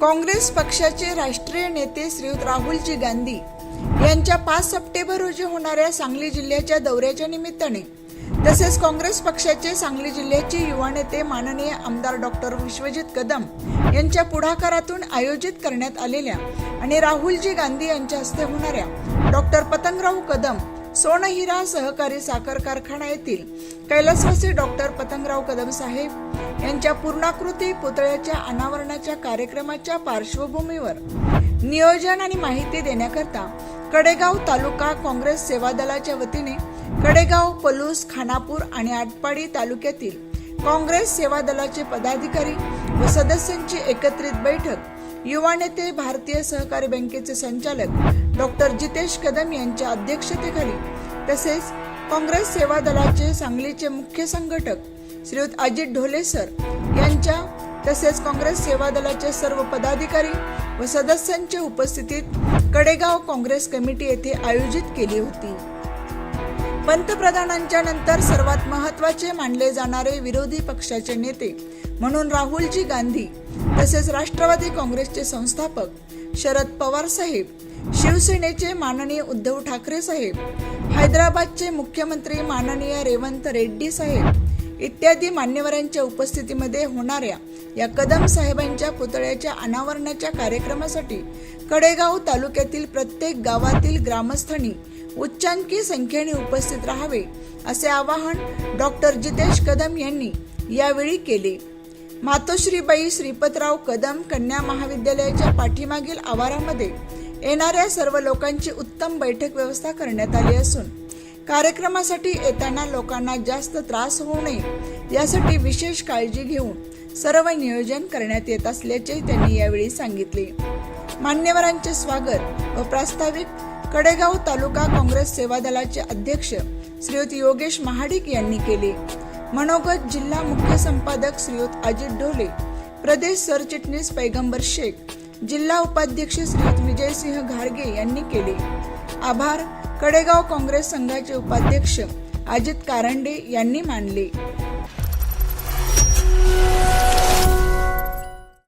काँग्रेस पक्षाचे राष्ट्रीय नेते श्रीयुत राहुलजी गांधी यांच्या पाच सप्टेंबर रोजी होणाऱ्या सांगली जिल्ह्याच्या दौऱ्याच्या निमित्ताने तसेच काँग्रेस पक्षाचे सांगली जिल्ह्याचे युवा नेते माननीय आमदार डॉक्टर विश्वजित कदम यांच्या पुढाकारातून आयोजित करण्यात आलेल्या आणि राहुलजी गांधी यांच्या हस्ते होणाऱ्या डॉक्टर पतंगराव कदम सोनहिरा सहकारी साखर कारखाना येथील कैलासवासी डॉक्टर पतंगराव कदम साहेब यांच्या पूर्णाकृती पुतळ्याच्या अनावरणाच्या कार्यक्रमाच्या पार्श्वभूमीवर नियोजन आणि माहिती देण्याकरता कडेगाव तालुका काँग्रेस सेवा दलाच्या वतीने कडेगाव पलूस खानापूर आणि आटपाडी तालुक्यातील काँग्रेस सेवा दलाचे पदाधिकारी व सदस्यांची एकत्रित बैठक युवा नेते भारतीय सहकारी बँकेचे संचालक डॉक्टर जितेश कदम यांच्या अध्यक्षतेखाली तसेच काँग्रेस सेवा दलाचे सांगलीचे मुख्य संघटक श्रीयुत अजित ढोले सर यांच्या तसेच काँग्रेस सेवा दलाचे सर्व पदाधिकारी व सदस्यांच्या उपस्थितीत कडेगाव काँग्रेस कमिटी येथे आयोजित केली होती. पंतप्रधानांच्या नंतर सर्वात महत्त्वाचे मानले जाणारे विरोधी पक्षाचे नेते म्हणून राहुलजी गांधी तसेच राष्ट्रवादी काँग्रेसचे संस्थापक शरद पवार साहेब शिवसेनेचे माननीय उद्धव ठाकरे साहेब हैदराबादचे मुख्यमंत्री माननीय रेवंत रेड्डी साहेब इत्यादी मान्यवरांच्या उपस्थितीमध्ये होणाऱ्या या कदम साहेबांच्या पुतळ्याच्या अनावरणाच्या कार्यक्रमासाठी कडेगाव तालुक्यातील प्रत्येक गावातील ग्रामस्थांनी उच्चांकी संख्येने उपस्थित राहावे असे आवाहन डॉक्टर जितेश कदम यांनी यावेळी केले. मातोश्रीबाई श्रीपतराव कदम कन्या महाविद्यालयाच्या पाठीमागील आवारामध्ये येणाऱ्या सर्व लोकांची उत्तम बैठक व्यवस्था करण्यात आली असून कार्यक्रमासाठी येताना लोकांना जास्त त्रास होऊ नये यासाठी विशेष काळजी घेऊन सर्व नियोजन करण्यात येत असल्याचे त्यांनी यावेळी सांगितले. मान्यवरांचे स्वागत व प्रास्ताविक कडेगाव तालुका काँग्रेस सेवा दलाचे अध्यक्ष श्रीयुत योगेश महाडिक यांनी केले. मनोगत जिल्हा मुख्य संपादक श्रीयुत अजित ढोले प्रदेश सरचिटणीस पैगंबर शेख जिल्हा उपाध्यक्ष श्रीयुत विजयसिंह घारगे यांनी केले. आभार. कडेगाव काँग्रेस संघाचे उपाध्यक्ष अजित कारंडे यांनी मानले.